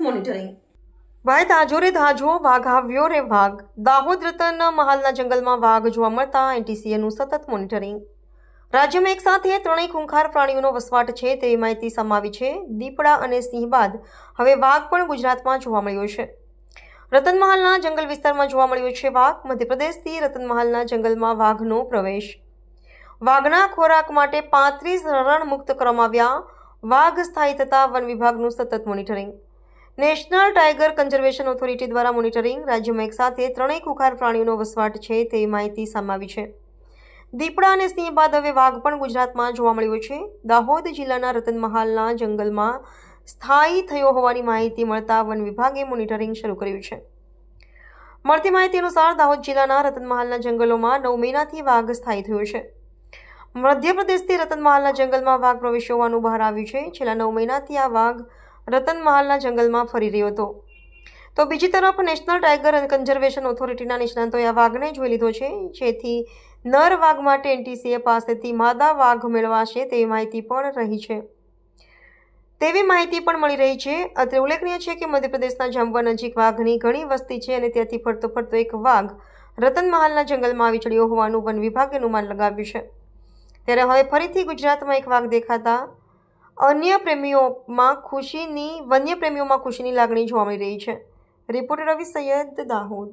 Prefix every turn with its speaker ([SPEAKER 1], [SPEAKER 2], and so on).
[SPEAKER 1] Monitoring. ભાઈ તાજો રે તાજો વાઘ આવ્યો રે વાઘ. દાહોદ રતન મહાલના જંગલમાં વાઘ જોવા મળતા એનટીસીએનું સતત મોનિટરિંગ. રાજ્યમાં એક સાથે ત્રણેય ખૂંખાર પ્રાણીઓનો વસવાટ છે તેવી માહિતી સમાવી છે. દીપડા અને સિંહ બાદ હવે વાઘ પણ ગુજરાતમાં જોવા મળ્યો છે. રતનમહાલના જંગલ વિસ્તારમાં જોવા મળ્યો છે વાઘ. મધ્યપ્રદેશથી રતનમહાલના જંગલમાં વાઘનો પ્રવેશ. વાઘના ખોરાક માટે પાંત્રીસ રણ મુક્ત કરવામાં આવ્યા. વાઘ સ્થાયી થતા વન વિભાગનું સતત monitoring. National tiger conservation authority દ્વારા મોનિટરિંગ. રાજ્યમાં એકસાથે ત્રણેય કુખાર પ્રાણીઓનો વસવાટ છે તેવી માહિતી સામાવી છે. દીપડા અને સિંહ બાદ હવે વાઘ પણ ગુજરાતમાં જોવા મળ્યો છે. દાહોદ જિલ્લાના રતનમહાલના જંગલમાં સ્થાયી થયો હોવાની માહિતી મળતા વન વિભાગે મોનિટરિંગ શરૂ કર્યું છે. મળતી માહિતી અનુસાર દાહોદ જિલ્લાના રતનમહાલના જંગલોમાં નવ મહિનાથી વાઘ સ્થાયી થયો છે. મધ્યપ્રદેશથી રતનમહાલના જંગલમાં વાઘ પ્રવેશ હોવાનું બહાર આવ્યું છે. છેલ્લા નવ મહિનાથી આ વાઘ રતનમહાલના જંગલમાં ફરી રહ્યો હતો. તો બીજી તરફ નેશનલ ટાઈગર કન્ઝર્વેશન ઓથોરિટીના નિષ્ણાંતોએ આ વાઘને જોઈ લીધો છે. જેથી નર વાઘ માટે એનટીસીએ પાસેથી માદા વાઘ મેળવાશે તેવી માહિતી પણ રહી છે. તેવી માહિતી પણ મળી રહી છે. અત્રે ઉલ્લેખનીય છે કે મધ્યપ્રદેશના જામવા નજીક વાઘની ઘણી વસ્તી છે અને ત્યાંથી ફરતો ફરતો એક વાઘ રતનમહાલના જંગલમાં આવી હોવાનું વન વિભાગે અનુમાન લગાવ્યું છે. ત્યારે હવે ફરીથી ગુજરાતમાં એક વાઘ દેખાતા. અન્ય પ્રેમીઓમાં ખુશીની, વન્ય પ્રેમીઓમાં ખુશીની લાગણી જોવા મળી રહી છે. રિપોર્ટર રવિ સૈયદ દાહોદ.